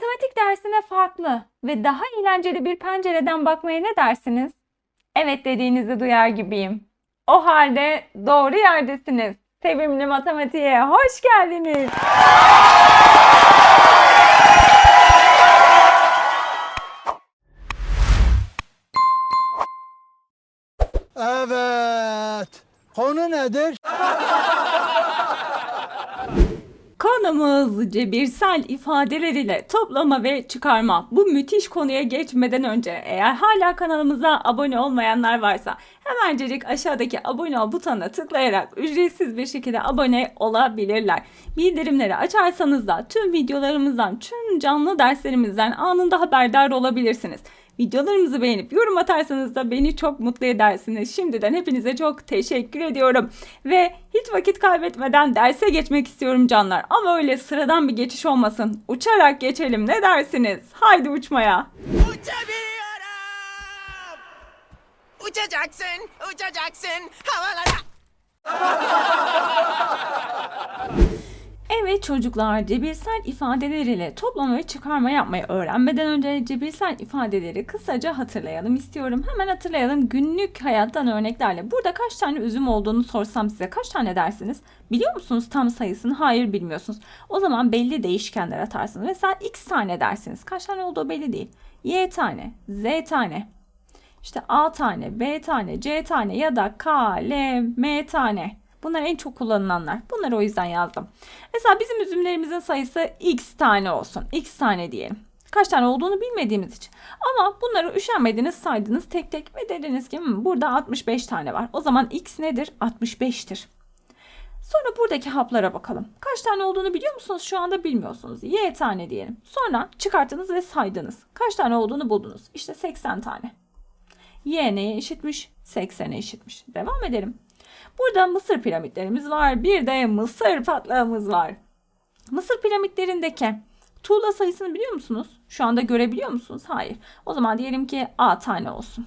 Matematik dersine farklı ve daha eğlenceli bir pencereden bakmaya ne dersiniz? Evet dediğinizi duyar gibiyim. O halde doğru yerdesiniz. Sevimli matematiğe hoş geldiniz. Evet. Konu nedir? Konumuz cebirsel ifadeler ile toplama ve çıkarma. Bu müthiş konuya geçmeden önce eğer hala kanalımıza abone olmayanlar varsa hemencecik aşağıdaki abone ol butonuna tıklayarak ücretsiz bir şekilde abone olabilirler. Bildirimleri açarsanız da tüm videolarımızdan, tüm canlı derslerimizden anında haberdar olabilirsiniz. Videolarımızı beğenip yorum atarsanız da beni çok mutlu edersiniz. Şimdiden hepinize çok teşekkür ediyorum. Ve hiç vakit kaybetmeden derse geçmek istiyorum canlar. Ama öyle sıradan bir geçiş olmasın. Uçarak geçelim ne dersiniz? Haydi uçmaya. Uçabiliyorum. Uçacaksın, uçacaksın havalara. Evet çocuklar cebirsel ifadeler ile toplama ve çıkarma yapmayı öğrenmeden önce cebirsel ifadeleri kısaca hatırlayalım istiyorum. Hemen hatırlayalım günlük hayattan örneklerle. Burada kaç tane üzüm olduğunu sorsam size kaç tane dersiniz? Biliyor musunuz tam sayısını? Hayır bilmiyorsunuz. O zaman belli değişkenler atarsınız. Mesela x tane dersiniz. Kaç tane olduğu belli değil. y tane, z tane, işte A tane, B tane, C tane ya da K, L, M tane. Bunlar en çok kullanılanlar. Bunları o yüzden yazdım. Mesela bizim üzümlerimizin sayısı x tane olsun. X tane diyelim. Kaç tane olduğunu bilmediğimiz için. Ama bunları üşenmediniz saydınız tek tek ve dediniz ki "Hmm, burada 65 tane var. O zaman x nedir? 65'tir. Sonra buradaki haplara bakalım. Kaç tane olduğunu biliyor musunuz? Şu anda bilmiyorsunuz. Y tane diyelim. Sonra çıkarttınız ve saydınız. Kaç tane olduğunu buldunuz. İşte 80 tane. Y neye eşitmiş? 80'e eşitmiş. Devam edelim. Burada Mısır piramitlerimiz var. Bir de Mısır patlağımız var. Mısır piramitlerindeki tuğla sayısını biliyor musunuz? Şu anda görebiliyor musunuz? Hayır. O zaman diyelim ki A tane olsun.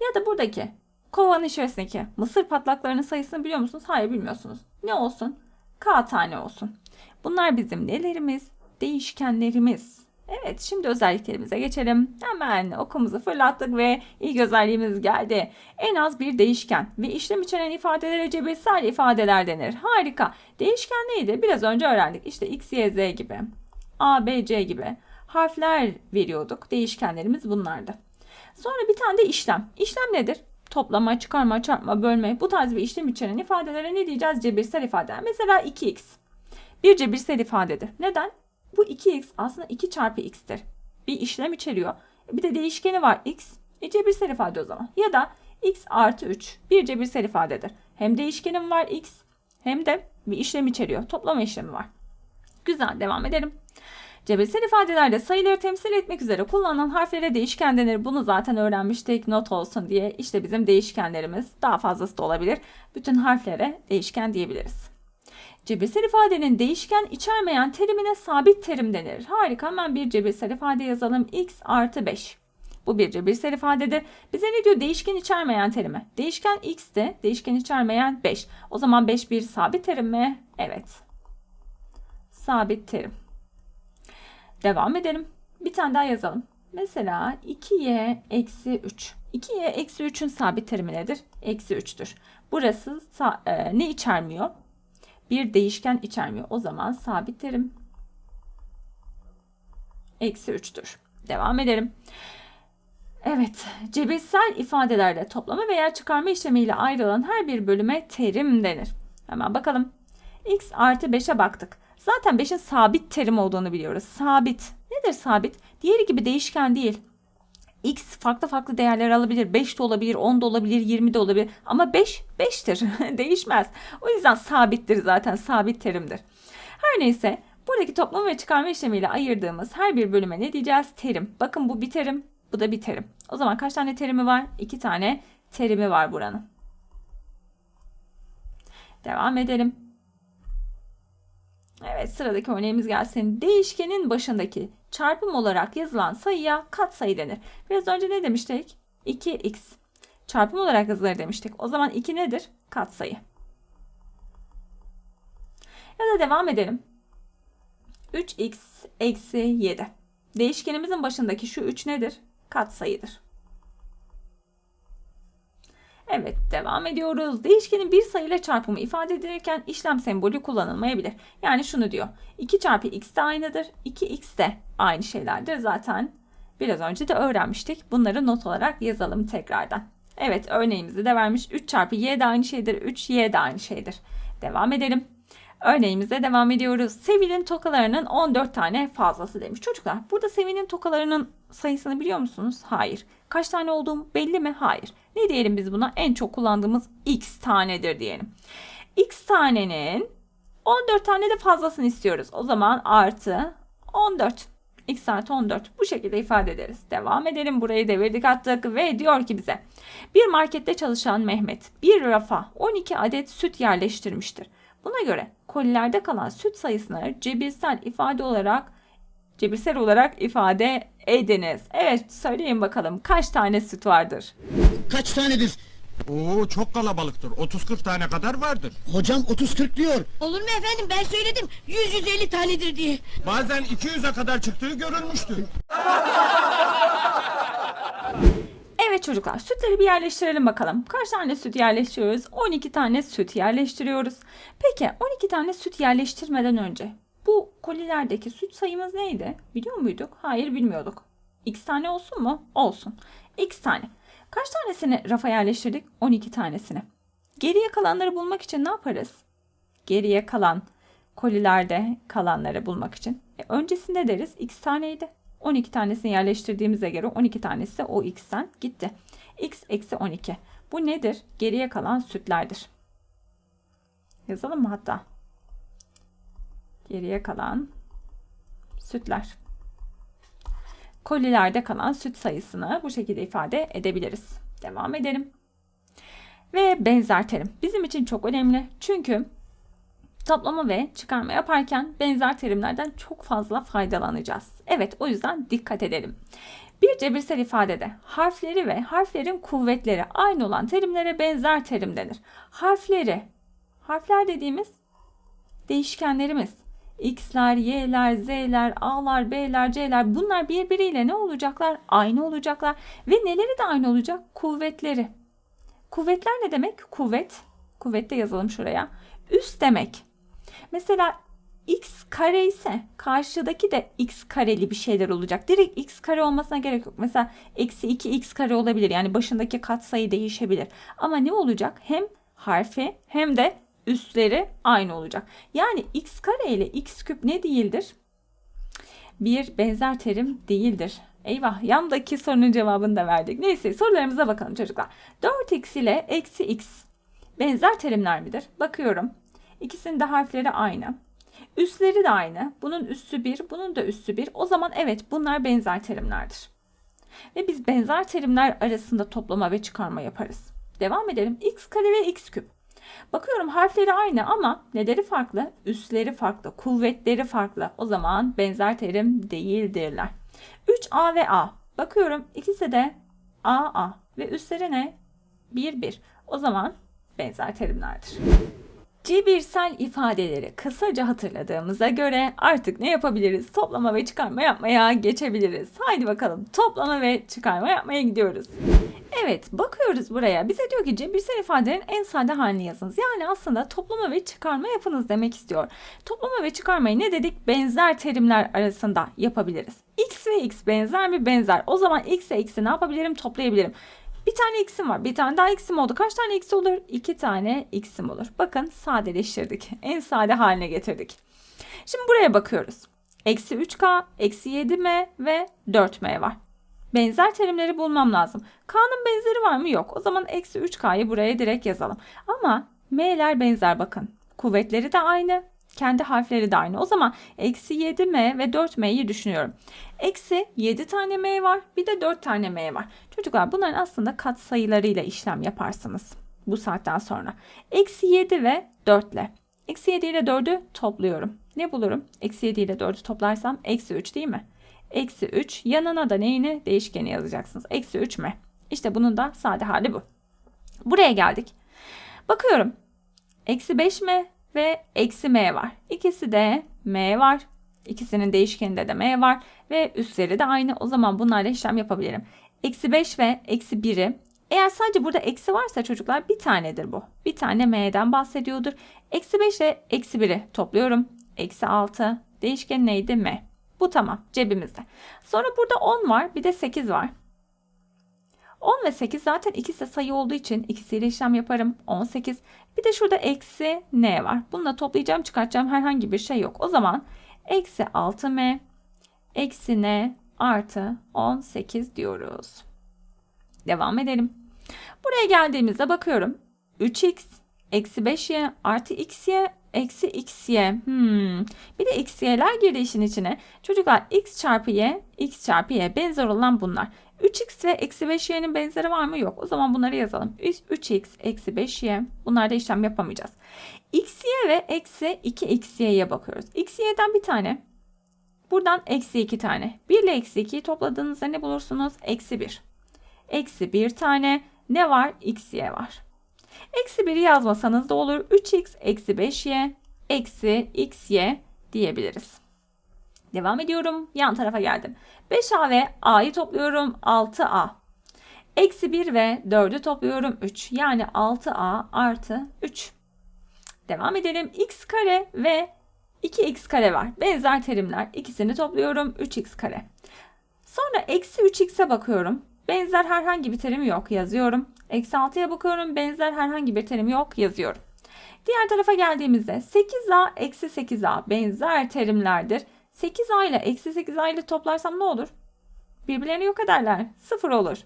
Ya da buradaki kovanın içerisindeki mısır patlaklarının sayısını biliyor musunuz? Hayır bilmiyorsunuz. Ne olsun? K tane olsun. Bunlar bizim nelerimiz? Değişkenlerimiz. Evet şimdi özelliklerimize geçelim. Hemen okumuzu fırlattık ve ilk özelliğimiz geldi. En az bir değişken ve işlem içeren ifadelere cebirsel ifadeler denir. Harika. Değişken neydi? Biraz önce öğrendik. İşte x, y, z gibi. A, B, C gibi harfler veriyorduk. Değişkenlerimiz bunlardı. Sonra bir tane de işlem. İşlem nedir? Toplama, çıkarma, çarpma, bölme bu tarz bir işlem içeren ifadelere ne diyeceğiz? Cebirsel ifadeler. Mesela 2x. Bir cebirsel ifadedir. Neden? Bu 2x aslında 2 çarpı x'tir. Bir işlem içeriyor. Bir de değişkeni var x. E cebirsel ifade o zaman. Ya da x artı 3 bir cebirsel ifadedir. Hem değişkenim var x hem de bir işlem içeriyor. Toplama işlemi var. Güzel devam edelim. Cebirsel ifadelerde sayıları temsil etmek üzere kullanılan harflere değişken denir. Bunu zaten öğrenmiştik not olsun diye. İşte bizim değişkenlerimiz daha fazlası da olabilir. Bütün harflere değişken diyebiliriz. Cebirsel ifadenin değişken içermeyen terimine sabit terim denir. Harika hemen bir cebirsel ifade yazalım. x artı 5. Bu bir cebirsel ifadedir. Bize ne diyor? Değişken içermeyen terimi. Değişken x'ti. Değişken içermeyen 5. O zaman 5 bir sabit terim mi? Evet. Sabit terim. Devam edelim. Bir tane daha yazalım. Mesela 2y eksi 3. 2y eksi 3'ün sabit terimi nedir? Eksi 3'tür. Burası e, ne içermiyor? Bir değişken içermiyor. O zaman sabit terim eksi 3'tür. Devam edelim. Evet, cebirsel ifadelerde toplama veya çıkarma işlemiyle ayrılan her bir bölüme terim denir. Hemen bakalım. x artı 5'e baktık. Zaten 5'in sabit terim olduğunu biliyoruz. Sabit. Nedir sabit? Diğeri gibi değişken değil. X farklı farklı değerler alabilir. 5 de olabilir, 10 da olabilir, 20 de olabilir. Ama 5, 5'tir. Değişmez. O yüzden sabittir zaten. Sabit terimdir. Her neyse buradaki toplama ve çıkarma işlemiyle ayırdığımız her bir bölüme ne diyeceğiz? Terim. Bakın bu bir terim, bu da bir terim. O zaman kaç tane terimi var? 2 tane terimi var buranın. Devam edelim. Evet sıradaki örneğimiz gelsin. Değişkenin başındaki çarpım olarak yazılan sayıya katsayı denir. Biraz önce ne demiştik? 2x. Çarpım olarak yazılır demiştik. O zaman 2 nedir? Katsayı. Ya da devam edelim. 3x eksi 7. Değişkenimizin başındaki şu 3 nedir? Katsayıdır. Evet devam ediyoruz. Değişkenin bir sayıyla çarpımı ifade edilirken işlem sembolü kullanılmayabilir. Yani şunu diyor. 2 çarpı x de aynıdır. 2x de aynı şeylerdir. Zaten biraz önce de öğrenmiştik. Bunları not olarak yazalım tekrardan. Evet örneğimizi de vermiş. 3 çarpı y de aynı şeydir. 3y de aynı şeydir. Devam edelim. Örneğimize devam ediyoruz. Sevil'in tokalarının 14 tane fazlası demiş. Çocuklar burada Sevil'in tokalarının sayısını biliyor musunuz? Hayır. Kaç tane olduğum belli mi? Hayır. Ne diyelim biz buna? En çok kullandığımız x tanedir diyelim. x tanenin 14 tane de fazlasını istiyoruz. O zaman artı 14. x artı 14. Bu şekilde ifade ederiz. Devam edelim. Burayı devirdik attık ve diyor ki bize. Bir markette çalışan Mehmet bir rafa 12 adet süt yerleştirmiştir. Buna göre kolilerde kalan süt sayısını cebirsel ifade olarak cebirsel olarak ifade ediniz. Evet söyleyin bakalım kaç tane süt vardır? Kaç tanedir? Oo çok kalabalıktır. 30-40 tane kadar vardır. Hocam 30-40 diyor. Olur mu efendim ben söyledim 100-150 tanedir diye. Bazen 200'e kadar çıktığı görülmüştür. Evet çocuklar sütleri bir yerleştirelim bakalım. Kaç tane süt yerleştiriyoruz? 12 tane süt yerleştiriyoruz. Peki 12 tane süt yerleştirmeden önce bu kolilerdeki süt sayımız neydi? Biliyor muyduk? Hayır bilmiyorduk. X tane olsun mu? Olsun. X tane. Kaç tanesini rafa yerleştirdik? 12 tanesini. Geriye kalanları bulmak için ne yaparız? Geriye kalan kolilerde kalanları bulmak için. E, öncesinde deriz x taneydi. 12 tanesini yerleştirdiğimize göre 12 tanesi o x'ten gitti. x eksi 12. Bu nedir? Geriye kalan sütlerdir. Yazalım mı hatta? Geriye kalan sütler. Kolilerde kalan süt sayısını bu şekilde ifade edebiliriz. Devam edelim. Ve benzer terim bizim için çok önemli. Çünkü toplama ve çıkarma yaparken benzer terimlerden çok fazla faydalanacağız. Evet o yüzden dikkat edelim. Bir cebirsel ifadede harfleri ve harflerin kuvvetleri aynı olan terimlere benzer terim denir. Harfleri, harfler dediğimiz değişkenlerimiz. X'ler, Y'ler, Z'ler, A'lar, B'ler, C'ler bunlar birbiriyle ne olacaklar? Aynı olacaklar. Ve neleri de aynı olacak? Kuvvetleri. Kuvvetler ne demek? Kuvvet. Kuvvette yazalım şuraya. Üst demek. Mesela x kare ise karşıdaki de x kareli bir şeyler olacak. Direkt x kare olmasına gerek yok. Mesela eksi 2 x kare olabilir. Yani başındaki katsayı değişebilir. Ama ne olacak? Hem harfi hem de üstleri aynı olacak. Yani x kare ile x küp ne değildir? Bir benzer terim değildir. Eyvah yandaki sorunun cevabını da verdik. Neyse sorularımıza bakalım çocuklar. 4x ile eksi x benzer terimler midir? Bakıyorum. İkisinin de harfleri aynı. Üstleri de aynı. Bunun üssü 1, bunun da üssü 1. O zaman evet bunlar benzer terimlerdir. Ve biz benzer terimler arasında toplama ve çıkarma yaparız. Devam edelim. x kare ve x küp. Bakıyorum harfleri aynı ama neleri farklı? Üsleri farklı, kuvvetleri farklı. O zaman benzer terim değildirler. 3a ve a. Bakıyorum ikisi de a ve üstleri ne? 1 1. O zaman benzer terimlerdir. Cebirsel ifadeleri kısaca hatırladığımıza göre artık ne yapabiliriz? Toplama ve çıkarma yapmaya geçebiliriz. Haydi bakalım toplama ve çıkarma yapmaya gidiyoruz. Evet bakıyoruz buraya. Bize diyor ki cebirsel ifadelerin en sade halini yazınız. Yani aslında toplama ve çıkarma yapınız demek istiyor. Toplama ve çıkarmayı ne dedik? Benzer terimler arasında yapabiliriz. X ve X benzer mi? Benzer. O zaman X ile X'i ne yapabilirim? Toplayabilirim. Bir tane x'im var. Bir tane daha x'im oldu. Kaç tane x olur? İki tane x'im olur. Bakın sadeleştirdik. En sade haline getirdik. Şimdi buraya bakıyoruz. Eksi 3k, eksi 7m ve 4m var. Benzer terimleri bulmam lazım. K'nın benzeri var mı? Yok. O zaman eksi 3k'yı buraya direkt yazalım. Ama m'ler benzer bakın. Kuvvetleri de aynı. Kendi harfleri de aynı. O zaman eksi 7m ve 4m'yi düşünüyorum. Eksi 7 tane m var bir de 4 tane m var. Çocuklar bunların aslında kat sayılarıyla işlem yaparsınız bu saatten sonra. Eksi 7 ve 4 ile. Eksi 7 ile 4'ü topluyorum. Ne bulurum? Eksi 7 ile 4'ü toplarsam eksi 3 değil mi? Eksi 3 yanına da neyini? Değişkeni yazacaksınız. Eksi 3 m. İşte bunun da sade hali bu. Buraya geldik. Bakıyorum. Eksi 5 m ve eksi m var. İkisi de m var. İkisinin değişkeninde de m var ve üstleri de aynı. O zaman bunlarla işlem yapabilirim. Eksi 5 ve eksi 1'i eğer sadece burada eksi varsa çocuklar bir tanedir bu. Bir tane m'den bahsediyordur. Eksi 5 ile eksi 1'i topluyorum. Eksi 6 değişken neydi m. Bu tamam cebimizde. Sonra burada 10 var bir de 8 var. 10 ve 8 zaten ikisi de sayı olduğu için ikisiyle işlem yaparım. 18. Bir de şurada eksi n var. Bununla toplayacağım çıkartacağım herhangi bir şey yok. O zaman eksi 6m eksi n artı 18 diyoruz. Devam edelim. Buraya geldiğimizde bakıyorum. 3x eksi 5y artı xy eksi xy. Hmm. Bir de xy'ler girdi işin içine. Çocuklar x çarpı y, x çarpı y benzer olan bunlar. 3x ve eksi 5y'nin benzeri var mı? Yok. O zaman bunları yazalım. 3x eksi 5y. Bunlarda işlem yapamayacağız. xy ve eksi 2xy'ye bakıyoruz. xy'den bir tane. Buradan eksi 2 tane. 1 ile eksi 2'yi topladığınızda ne bulursunuz? Eksi 1. Eksi 1 tane. Ne var? xy var. Eksi 1'i yazmasanız da olur. 3x eksi 5y eksi xy diyebiliriz. Devam ediyorum. Yan tarafa geldim. 5a ve a'yı topluyorum. 6a. Eksi 1 ve 4'ü topluyorum. 3. Yani 6a artı 3. Devam edelim. x kare ve 2x kare var. Benzer terimler. İkisini topluyorum. 3x kare. Sonra eksi 3x'e bakıyorum. Benzer herhangi bir terim yok. Yazıyorum. Eksi 6'ya bakıyorum. Benzer herhangi bir terim yok. Yazıyorum. Diğer tarafa geldiğimizde 8a eksi 8a benzer terimlerdir. 8a ile eksi 8a ile toplarsam ne olur? Birbirlerini yok ederler. Sıfır olur.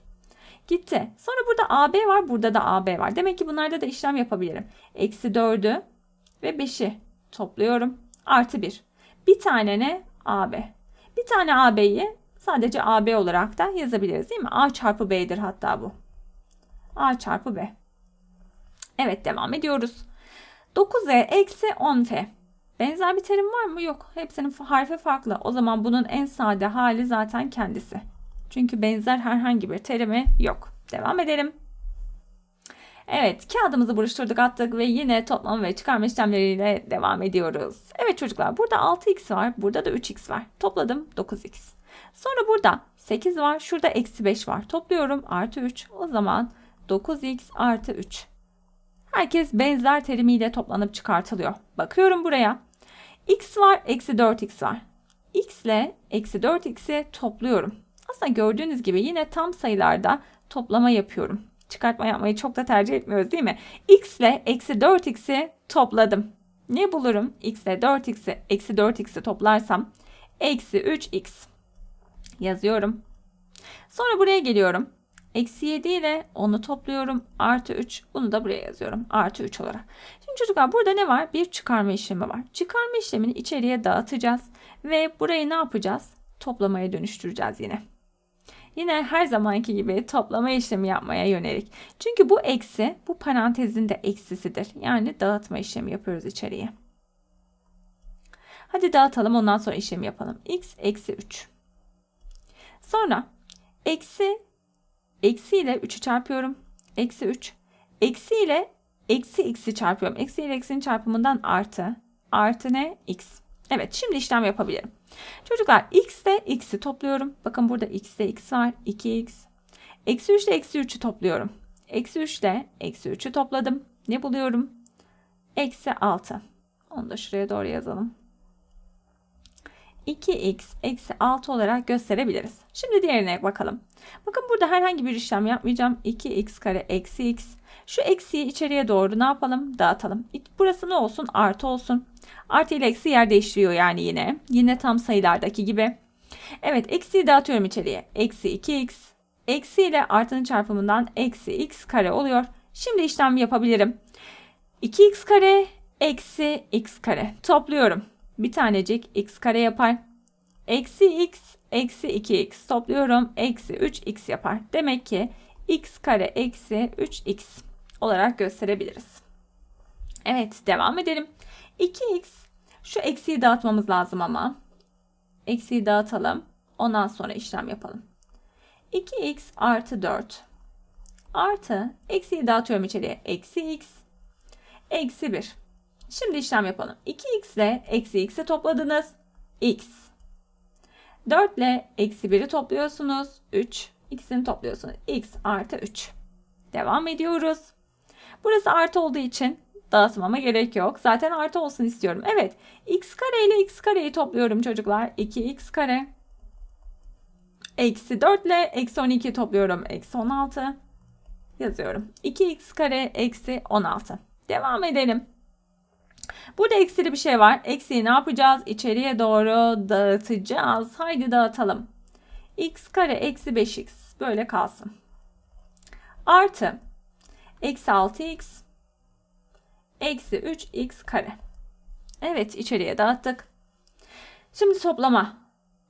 Gitti. Sonra burada AB var. Burada da AB var. Demek ki bunlarda da işlem yapabilirim. Eksi 4'ü ve 5'i topluyorum. Artı 1. Bir tane ne? AB. Bir tane AB'yi sadece AB olarak da yazabiliriz değil mi? A çarpı B'dir hatta bu. A çarpı B. Evet devam ediyoruz. 9e eksi 10f. Benzer bir terim var mı? Yok. Hepsinin harfi farklı. O zaman bunun en sade hali zaten kendisi. Çünkü benzer herhangi bir terimi yok. Devam edelim. Evet kağıdımızı buruşturduk attık ve yine toplama ve çıkarma işlemleriyle devam ediyoruz. Evet çocuklar burada 6x var burada da 3x var. Topladım 9x. Sonra burada 8 var şurada eksi 5 var. Topluyorum artı 3 o zaman 9x artı 3. Herkes benzer terimiyle toplanıp çıkartılıyor. Bakıyorum buraya. X var eksi 4x var. x ile eksi 4x'i topluyorum. Aslında gördüğünüz gibi yine tam sayılarda toplama yapıyorum. Çıkartma yapmayı çok da tercih etmiyoruz değil mi? x ile eksi 4x'i topladım. Ne bulurum? x ile 4x'i eksi 4x'i toplarsam eksi 3x yazıyorum. Sonra buraya geliyorum. Eksi 7 ile 10'u topluyorum. Artı 3. Bunu da buraya yazıyorum. Artı 3 olarak. Şimdi çocuklar burada ne var? Bir çıkarma işlemi var. Çıkarma işlemini içeriye dağıtacağız. Ve burayı ne yapacağız? Toplamaya dönüştüreceğiz yine. Yine her zamanki gibi toplama işlemi yapmaya yönelik. Çünkü bu eksi bu parantezin de eksisidir. Yani dağıtma işlemi yapıyoruz içeriye. Hadi dağıtalım ondan sonra işlemi yapalım. x eksi 3. Sonra eksi eksi ile 3'ü çarpıyorum. Eksi 3. Eksi ile eksi x'i çarpıyorum. Eksi ile eksinin çarpımından artı. Artı ne? x. Evet şimdi işlem yapabilirim. Çocuklar x ile x'i topluyorum. Bakın burada x ile x var. 2x. Eksi 3 ile eksi 3'ü topluyorum. Eksi 3 ile eksi 3'ü topladım. Ne buluyorum? Eksi 6. Onu da şuraya doğru yazalım. 2x eksi 6 olarak gösterebiliriz. Şimdi diğerine bakalım. Bakın burada herhangi bir işlem yapmayacağım. 2x kare eksi x. Şu eksiyi içeriye doğru ne yapalım? Dağıtalım. Burası ne olsun? Artı olsun. Artı ile eksi yer değiştiriyor yani yine. Yine tam sayılardaki gibi. Evet eksiyi dağıtıyorum içeriye. Eksi 2x. Eksi ile artının çarpımından eksi x kare oluyor. Şimdi işlem yapabilirim. 2x kare eksi x kare. Topluyorum. Bir tanecik x kare yapar. Eksi x eksi 2x topluyorum. Eksi 3x yapar. Demek ki x kare eksi 3x olarak gösterebiliriz. Evet devam edelim. 2x şu eksiyi dağıtmamız lazım ama. Eksiyi dağıtalım. Ondan sonra işlem yapalım. 2x artı 4 artı eksiyi dağıtıyorum içeriye. Eksi x eksi 1. Şimdi işlem yapalım. 2x ile eksi x'i topladınız. x. 4 ile eksi 1'i topluyorsunuz. 3. İkisini topluyorsunuz. x artı 3. Devam ediyoruz. Burası artı olduğu için dağıtmama gerek yok. Zaten artı olsun istiyorum. Evet. x kare ile x kareyi topluyorum çocuklar. 2x kare. Eksi 4 ile eksi 12 topluyorum. Eksi 16 yazıyorum. 2x kare eksi 16. Devam edelim. Burada eksili bir şey var. Eksiyi ne yapacağız? İçeriye doğru dağıtacağız. Haydi dağıtalım. x kare eksi 5x böyle kalsın. Artı eksi 6x eksi 3x kare. Evet içeriye dağıttık. Şimdi toplama.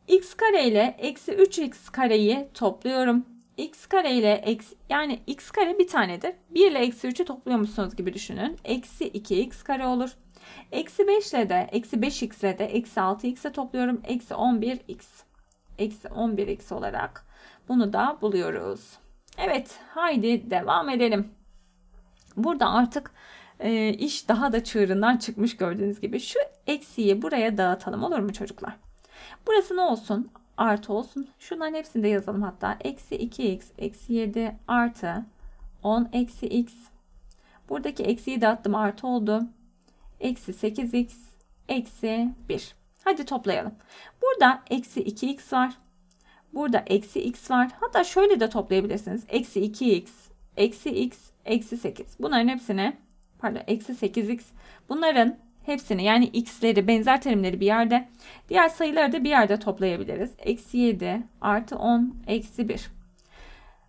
x kare ile eksi 3x kareyi topluyorum. x kare ile eksi yani x kare bir tanedir. 1 ile eksi 3'ü topluyormuşsunuz gibi düşünün. Eksi 2x kare olur. Eksi 5 ile de eksi 5x ile de eksi 6x'e topluyorum. Eksi 11x. Eksi 11x olarak bunu da buluyoruz. Evet haydi devam edelim. Burada artık e, iş daha da çığırından çıkmış gördüğünüz gibi. Şu eksiyi buraya dağıtalım olur mu çocuklar? Burası ne olsun? Artı olsun. Şunların hepsini de yazalım hatta. Eksi 2x eksi 7 artı 10 eksi x. Buradaki eksiyi dağıttım artı oldu. Eksi 8x eksi 1. Hadi toplayalım. Burada eksi 2x var. Burada eksi x var. Hatta şöyle de toplayabilirsiniz. Eksi 2x, eksi x, eksi 8. Bunların hepsini pardon eksi 8x. Bunların hepsini yani x'leri benzer terimleri bir yerde diğer sayıları da bir yerde toplayabiliriz. Eksi 7 artı 10 eksi 1.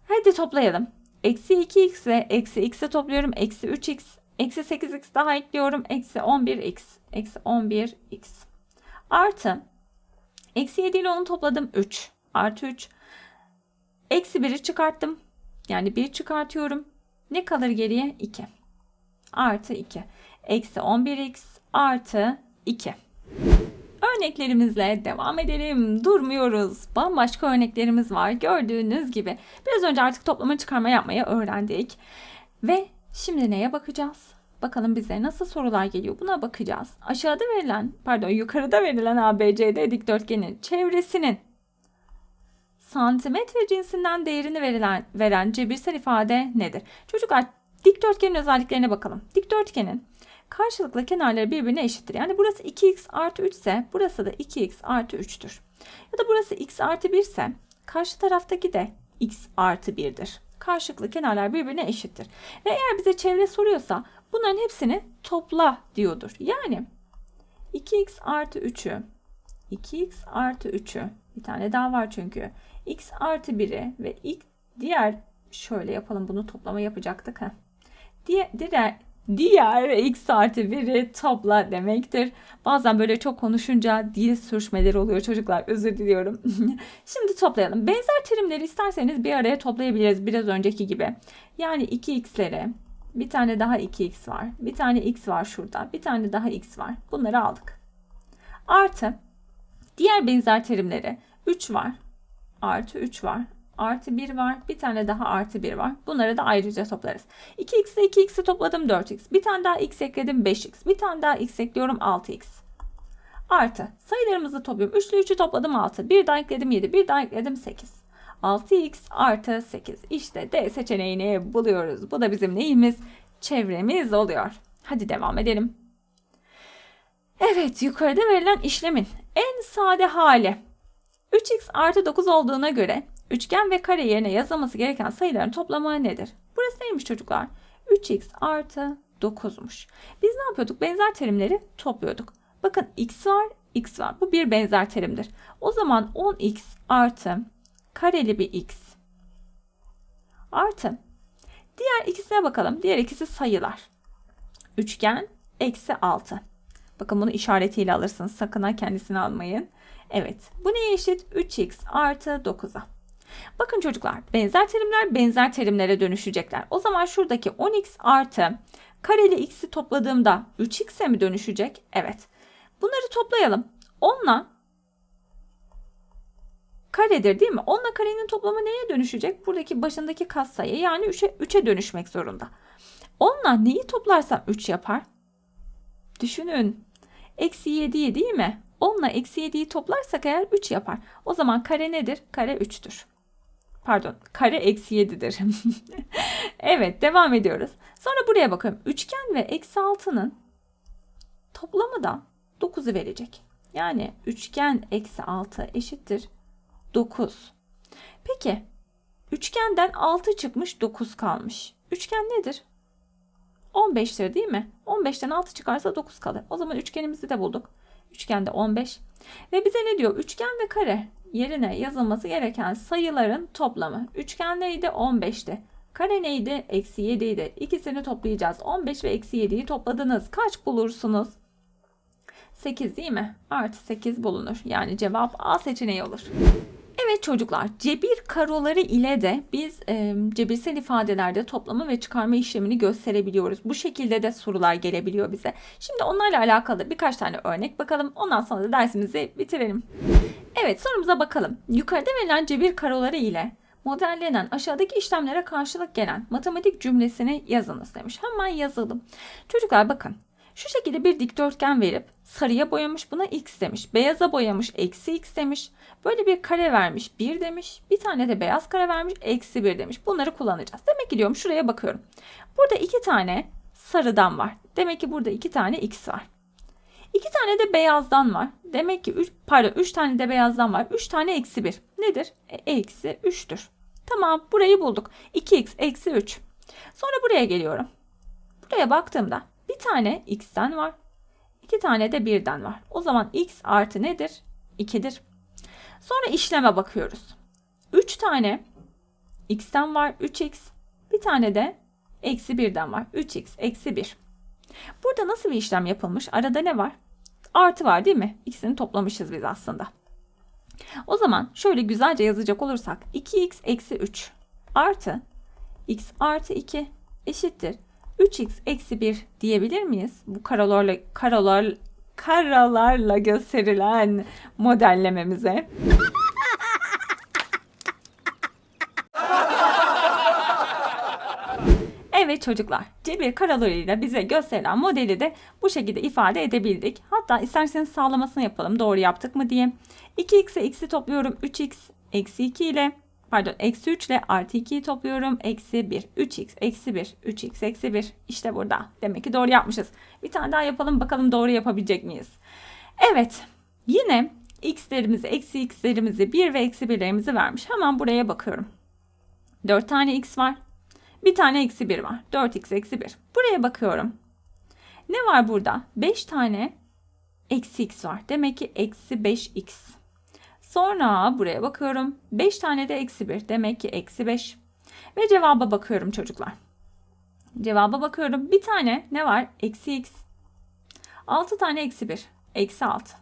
Hadi toplayalım. Eksi 2x ile eksi x'e topluyorum. Eksi 3x. Eksi 8x daha ekliyorum. Eksi 11x. Eksi 11x. Artı. Eksi 7 ile 10'u topladım. 3. Artı 3. Eksi 1'i çıkarttım. Yani 1 çıkartıyorum. Ne kalır geriye? 2. Artı 2. Eksi 11x artı 2. Örneklerimizle devam edelim. Durmuyoruz. Bambaşka örneklerimiz var. Gördüğünüz gibi biraz önce artık toplama çıkarma yapmayı öğrendik. Ve şimdi neye bakacağız? Bakalım bize nasıl sorular geliyor buna bakacağız. Aşağıda verilen, pardon yukarıda verilen ABCD dikdörtgenin çevresinin santimetre cinsinden değerini verilen, veren cebirsel ifade nedir? Çocuklar dikdörtgenin özelliklerine bakalım. Dikdörtgenin karşılıklı kenarları birbirine eşittir. Yani burası 2x artı 3 ise burası da 2x artı 3'tür. Ya da burası x artı 1 ise karşı taraftaki de x artı 1'dir. Karşılıklı kenarlar birbirine eşittir. Ve eğer bize çevre soruyorsa bunların hepsini topla diyordur. Yani 2x artı 3'ü 2x artı 3'ü bir tane daha var çünkü x artı 1'i ve ilk diğer şöyle yapalım bunu toplama yapacaktık. Heh. Diğer, diğer, diğer x artı 1'i topla demektir. Bazen böyle çok konuşunca dil sürçmeleri oluyor çocuklar özür diliyorum. Şimdi toplayalım. Benzer terimleri isterseniz bir araya toplayabiliriz biraz önceki gibi. Yani 2x'lere bir tane daha 2x var. Bir tane x var şurada. Bir tane daha x var. Bunları aldık. Artı diğer benzer terimleri 3 var. Artı 3 var. Artı 1 var. Bir tane daha artı 1 var. Bunları da ayrıca toplarız. 2x ile 2x'i topladım 4x. Bir tane daha x ekledim 5x. Bir tane daha x ekliyorum 6x. Artı sayılarımızı topluyorum. 3 ile 3'ü topladım 6. Bir daha ekledim 7. Bir daha ekledim 8. 6x artı 8. İşte D seçeneğini buluyoruz. Bu da bizim neyimiz? Çevremiz oluyor. Hadi devam edelim. Evet yukarıda verilen işlemin en sade hali. 3x artı 9 olduğuna göre üçgen ve kare yerine yazılması gereken sayıların toplamı nedir? Burası neymiş çocuklar? 3x artı 9'muş. Biz ne yapıyorduk? Benzer terimleri topluyorduk. Bakın x var, x var. Bu bir benzer terimdir. O zaman 10x artı kareli bir x artı diğer ikisine bakalım. Diğer ikisi sayılar. Üçgen eksi 6. Bakın bunu işaretiyle alırsınız. Sakın ha kendisini almayın. Evet. Bu neye eşit? 3x artı 9'a. Bakın çocuklar benzer terimler benzer terimlere dönüşecekler. O zaman şuradaki 10x artı kareli x'i topladığımda 3x'e mi dönüşecek? Evet. Bunları toplayalım. 10'la karedir değil mi? 10'la karenin toplamı neye dönüşecek? Buradaki başındaki katsayı yani 3'e 3'e dönüşmek zorunda. 10'la neyi toplarsam 3 yapar? Düşünün. Eksi 7'yi değil mi? 10 ile eksi 7'yi toplarsak eğer 3 yapar. O zaman kare nedir? Kare 3'tür. Pardon kare eksi 7'dir. evet devam ediyoruz. Sonra buraya bakıyorum. Üçgen ve eksi 6'nın toplamı da 9'u verecek. Yani üçgen eksi 6 eşittir 9. Peki üçgenden 6 çıkmış 9 kalmış. Üçgen nedir? 15'tir değil mi? 15'ten 6 çıkarsa 9 kalır. O zaman üçgenimizi de bulduk. Üçgende 15. Ve bize ne diyor? Üçgen ve kare yerine yazılması gereken sayıların toplamı. Üçgen neydi? 15'ti. Kare neydi? Eksi 7 idi. İkisini toplayacağız. 15 ve eksi 7'yi topladınız. Kaç bulursunuz? 8 değil mi? Artı 8 bulunur. Yani cevap A seçeneği olur. Evet çocuklar, cebir karoları ile de biz e, cebirsel ifadelerde toplama ve çıkarma işlemini gösterebiliyoruz. Bu şekilde de sorular gelebiliyor bize. Şimdi onlarla alakalı birkaç tane örnek bakalım. Ondan sonra da dersimizi bitirelim. Evet sorumuza bakalım. Yukarıda verilen cebir karoları ile modellenen aşağıdaki işlemlere karşılık gelen matematik cümlesini yazınız demiş. Hemen yazalım. Çocuklar bakın. Şu şekilde bir dikdörtgen verip sarıya boyamış buna x demiş. Beyaza boyamış eksi x demiş. Böyle bir kare vermiş 1 demiş. Bir tane de beyaz kare vermiş eksi 1 demiş. Bunları kullanacağız. Demek ki diyorum şuraya bakıyorum. Burada iki tane sarıdan var. Demek ki burada iki tane x var. İki tane de beyazdan var. Demek ki 3 pardon 3 tane de beyazdan var. 3 tane eksi 1. Nedir? E, eksi 3'tür. Tamam burayı bulduk. 2x eksi 3. Sonra buraya geliyorum. Buraya baktığımda bir tane x'ten var. iki tane de birden var. O zaman x artı nedir? 2'dir. Sonra işleme bakıyoruz. 3 tane x'ten var 3x. Bir tane de eksi 1'den var. 3x eksi 1. Burada nasıl bir işlem yapılmış? Arada ne var? Artı var değil mi? İkisini toplamışız biz aslında. O zaman şöyle güzelce yazacak olursak 2x eksi 3 artı x artı 2 eşittir 3x eksi 1 diyebilir miyiz? Bu karalarla, karalar, karalarla gösterilen modellememize. Evet çocuklar, cebir karalarıyla bize gösterilen modeli de bu şekilde ifade edebildik. Hatta isterseniz sağlamasını yapalım doğru yaptık mı diye. 2x'e x'i topluyorum 3x eksi 2 ile pardon eksi 3 ile artı 2'yi topluyorum. Eksi 1 3x eksi 1 3x eksi 1 işte burada. Demek ki doğru yapmışız. Bir tane daha yapalım bakalım doğru yapabilecek miyiz? Evet yine x'lerimizi eksi x'lerimizi 1 ve eksi 1'lerimizi vermiş. Hemen buraya bakıyorum. 4 tane x var. Bir tane eksi 1 var. 4x eksi 1. Buraya bakıyorum. Ne var burada? 5 tane eksi x var. Demek ki eksi 5x. Sonra buraya bakıyorum. 5 tane de eksi 1. Demek ki eksi 5. Ve cevaba bakıyorum çocuklar. Cevaba bakıyorum. Bir tane ne var? Eksi x. 6 tane eksi 1. Eksi 6.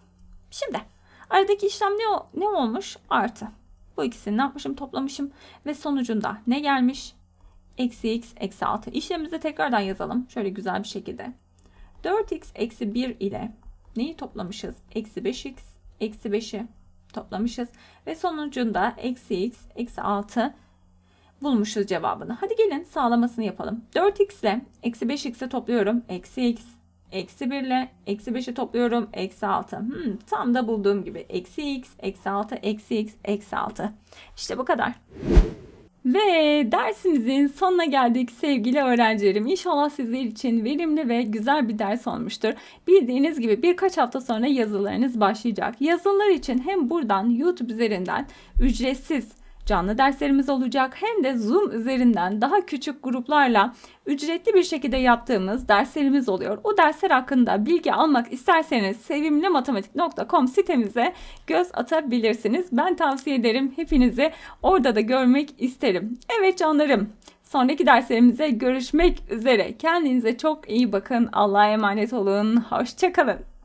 Şimdi aradaki işlem ne, ne olmuş? Artı. Bu ikisini ne yapmışım? Toplamışım. Ve sonucunda ne gelmiş? Eksi x eksi 6. İşlemimizi tekrardan yazalım. Şöyle güzel bir şekilde. 4x eksi 1 ile neyi toplamışız? Eksi 5x eksi 5'i toplamışız. Ve sonucunda eksi x eksi 6 bulmuşuz cevabını. Hadi gelin sağlamasını yapalım. 4x ile eksi 5x'i topluyorum. Eksi x. Eksi 1 ile eksi 5'i topluyorum. Eksi 6. Hmm, tam da bulduğum gibi. Eksi x, eksi 6, eksi x, eksi 6. İşte bu kadar. Ve dersimizin sonuna geldik sevgili öğrencilerim. İnşallah sizler için verimli ve güzel bir ders olmuştur. Bildiğiniz gibi birkaç hafta sonra yazılarınız başlayacak. Yazılar için hem buradan YouTube üzerinden ücretsiz canlı derslerimiz olacak hem de Zoom üzerinden daha küçük gruplarla ücretli bir şekilde yaptığımız derslerimiz oluyor. O dersler hakkında bilgi almak isterseniz sevimlimatematik.com sitemize göz atabilirsiniz. Ben tavsiye ederim. Hepinizi orada da görmek isterim. Evet canlarım. Sonraki derslerimize görüşmek üzere. Kendinize çok iyi bakın. Allah'a emanet olun. Hoşçakalın.